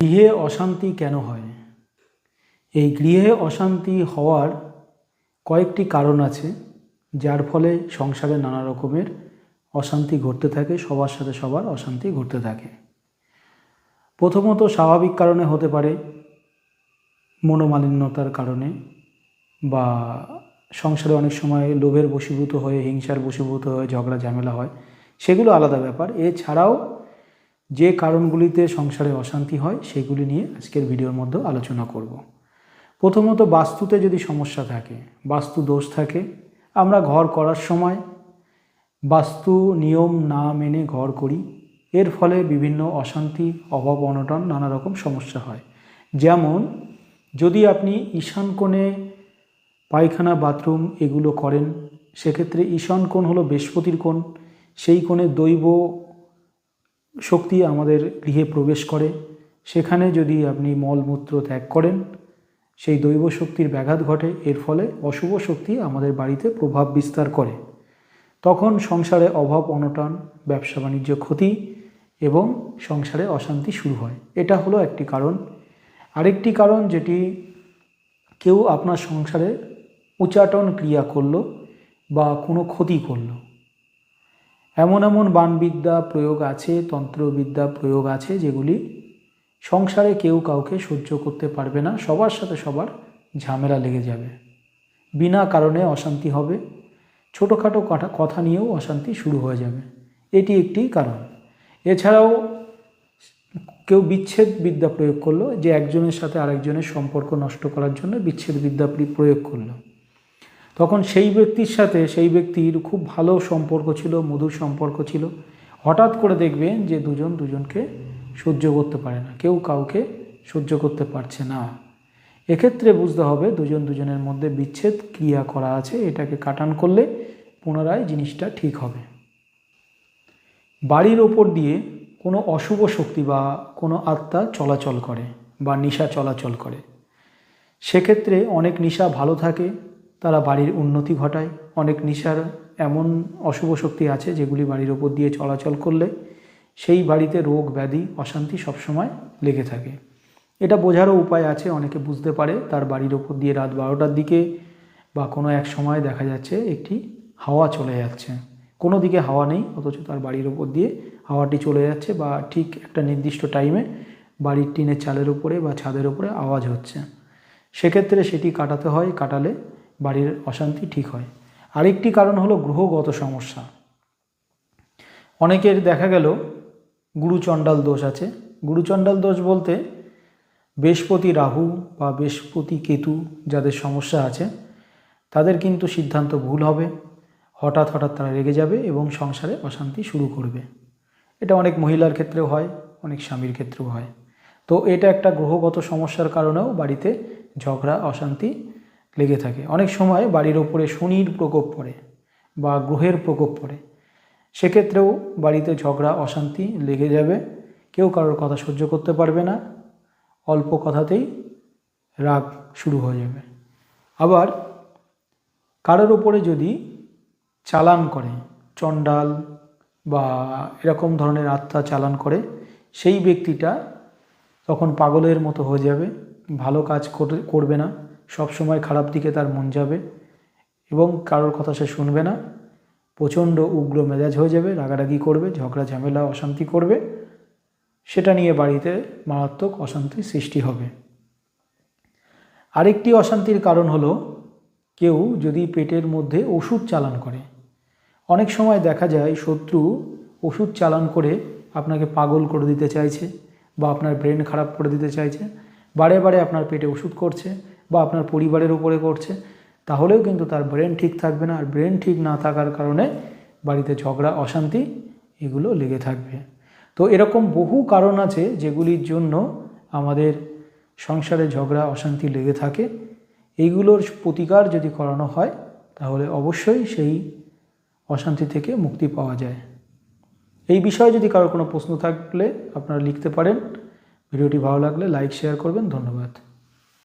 গৃহে অশান্তি কেন হয়? এই গৃহে অশান্তি হওয়ার কয়েকটি কারণ আছে, যার ফলে সংসারে নানা রকমের অশান্তি ঘটতে থাকে, সবার সাথে সবার অশান্তি ঘটতে থাকে। প্রথমত স্বাভাবিক কারণে হতে পারে মনোমালিন্যতার কারণে বা সংসারে অনেক সময় লোভের বশীভূত হয়ে, হিংসার বশীভূত হয়ে ঝগড়া, ঝামেলা হয়, সেগুলো আলাদা ব্যাপার। এছাড়াও যে কারণগুলিতে সংসারে অশান্তি হয়, সেগুলি নিয়ে আজকের ভিডিওর মধ্যে আলোচনা করব। প্রথমত বাস্তুতে যদি সমস্যা থাকে, বাস্তু দোষ থাকে, আমরা ঘর করার সময় বাস্তু নিয়ম না মেনে ঘর করি। এর ফলে বিভিন্ন অশান্তি, অভাব, অনটন নানা রকম সমস্যা হয়। যেমন, যদি আপনি ঈশান কোণে পায়খানা, বাথরুম এগুলো করেন, সেক্ষেত্রে ঈশান কোণ হলো বৃহস্পতির কোণ, সেই কোণে দৈব শক্তি আমাদের গৃহে প্রবেশ করে। সেখানে যদি আপনি মলমূত্র ত্যাগ করেন, সেই দৈব শক্তির ব্যাঘাত ঘটে। এর ফলে অশুভ শক্তি আমাদের বাড়িতে প্রভাব বিস্তার করে। তখন সংসারে অভাব, অনটন, ব্যবসা বাণিজ্য ক্ষতি এবং সংসারে অশান্তি শুরু হয়। এটা হলো একটি কারণ। আরেকটি কারণ যেটি কেউ আপনার সংসারে উচাটন ক্রিয়া করল বা কোনো ক্ষতি করল। এমন এমন বানবিদ্যা প্রয়োগ আছে, তন্ত্রবিদ্যা প্রয়োগ আছে যেগুলি সংসারে কেউ কাউকে সহ্য করতে পারবে না, সবার সাথে সবার ঝামেলা লেগে যাবে। বিনা কারণে অশান্তি হবে, ছোটোখাটো কথা কথা নিয়েও অশান্তি শুরু হয়ে যাবে। এটি একটি কারণ। এছাড়াও কেউ বিচ্ছেদ বিদ্যা প্রয়োগ করল, যে একজনের সাথে আরেকজনের সম্পর্ক নষ্ট করার জন্য বিচ্ছেদ বিদ্যা প্রয়োগ করল। তখন সেই ব্যক্তির সাথে সেই ব্যক্তির খুব ভালো সম্পর্ক ছিল, মধুর সম্পর্ক ছিল। হঠাৎ করে দেখবেন যে দুজন দুজনকে সহ্য করতে পারে না, কেউ কাউকে সহ্য করতে পারছে না। এক্ষেত্রে বুঝতে হবে দুজন দুজনের মধ্যে বিচ্ছেদ ক্রিয়া করা আছে, এটাকে কাটান করলে পুনরায় জিনিসটা ঠিক হবে। বাড়ির ওপর দিয়ে কোনো অশুভ শক্তি বা কোনো আত্মা চলাচল করে বা নিশা চলাচল করে। সেক্ষেত্রে অনেক নিশা ভালো থাকে তারা বাড়ির উন্নতি ঘটায়। অনেক নিশার এমন অশুভ শক্তি আছে যেগুলি বাড়ির ওপর দিয়ে চলাচল করলে সেই বাড়িতে রোগ, ব্যাধি, অশান্তি সবসময় লেগে থাকে। এটা বোঝারও উপায় আছে, অনেকে বুঝতে পারে তার বাড়ির ওপর দিয়ে রাত বারোটার দিকে বা কোনো এক সময় দেখা যাচ্ছে একটি হাওয়া চলে যাচ্ছে। কোনো দিকে হাওয়া নেই, অথচ তার বাড়ির ওপর দিয়ে হাওয়াটি চলে যাচ্ছে বা ঠিক একটা নির্দিষ্ট টাইমে বাড়ির টিনের চালের উপরে বা ছাদের উপরে আওয়াজ হচ্ছে। সেক্ষেত্রে সেটি কাটাতে হয়, কাটালে বাড়ির অশান্তি ঠিক হয়। আরেকটি কারণ হলো গ্রহগত সমস্যা। অনেকের দেখা গেল গুরুচণ্ডাল দোষ আছে। গুরুচণ্ডাল দোষ বলতে বৃহস্পতি রাহু বা বৃহস্পতি কেতু যাদের সমস্যা আছে, তাদের কিন্তু সিদ্ধান্ত ভুল হবে। হঠাৎ হঠাৎ তারা রেগে যাবে এবং সংসারে অশান্তি শুরু করবে। এটা অনেক মহিলার ক্ষেত্রেও হয়, অনেক স্বামীর ক্ষেত্রেও হয়। তো এটা একটা গ্রহগত সমস্যার কারণেও বাড়িতে ঝগড়া, অশান্তি লেগে থাকে। অনেক সময় বাড়ির ওপরে শনির প্রকোপ পড়ে বা গ্রহের প্রকোপ পড়ে। সেক্ষেত্রেও বাড়িতে ঝগড়া, অশান্তি লেগে যাবে। কেউ কারোর কথা সহ্য করতে পারবে না। অল্প কথাতেই রাগ শুরু হয়ে যাবে। আবার কারোর ওপরে যদি চালান করে, চণ্ডাল বা এরকম ধরনের আত্মা চালান করে, সেই ব্যক্তিটা তখন পাগলের মতো হয়ে যাবে। ভালো কাজ করে- করবে না। সব সময় খারাপ দিকে তার মন যাবে এবং কারোর কথা সে শুনবে না। প্রচণ্ড উগ্র মেজাজ হয়ে যাবে, রাগারাগি করবে, ঝগড়া, ঝামেলা, অশান্তি করবে। সেটা নিয়ে বাড়িতে মারাত্মক অশান্তির সৃষ্টি হবে। আরেকটি অশান্তির কারণ হলো, কেউ যদি পেটের মধ্যে ওষুধ চালান করে। অনেক সময় দেখা যায় শত্রু ওষুধ চালান করে আপনাকে পাগল করে দিতে চাইছে বা আপনার ব্রেন খারাপ করে দিতে চাইছে। বারে বারে আপনার পেটে ওষুধ করছে বা আপনার পরিবারের উপরে করছে, তাহলেও কিন্তু তার ব্রেন ঠিক থাকবে না। আর ব্রেন ঠিক না থাকার কারণে বাড়িতে ঝগড়া, অশান্তি এগুলো লেগে থাকবে। তো এরকম বহু কারণ আছে যেগুলির জন্য আমাদের সংসারে ঝগড়া, অশান্তি লেগে থাকে। এইগুলোর প্রতিকার যদি করানো হয়, তাহলে অবশ্যই সেই অশান্তি থেকে মুক্তি পাওয়া যায়। এই বিষয়ে যদি কারোর কোনো প্রশ্ন থাকলে আপনারা লিখতে পারেন। ভিডিওটি ভালো লাগলে লাইক, শেয়ার করবেন। ধন্যবাদ।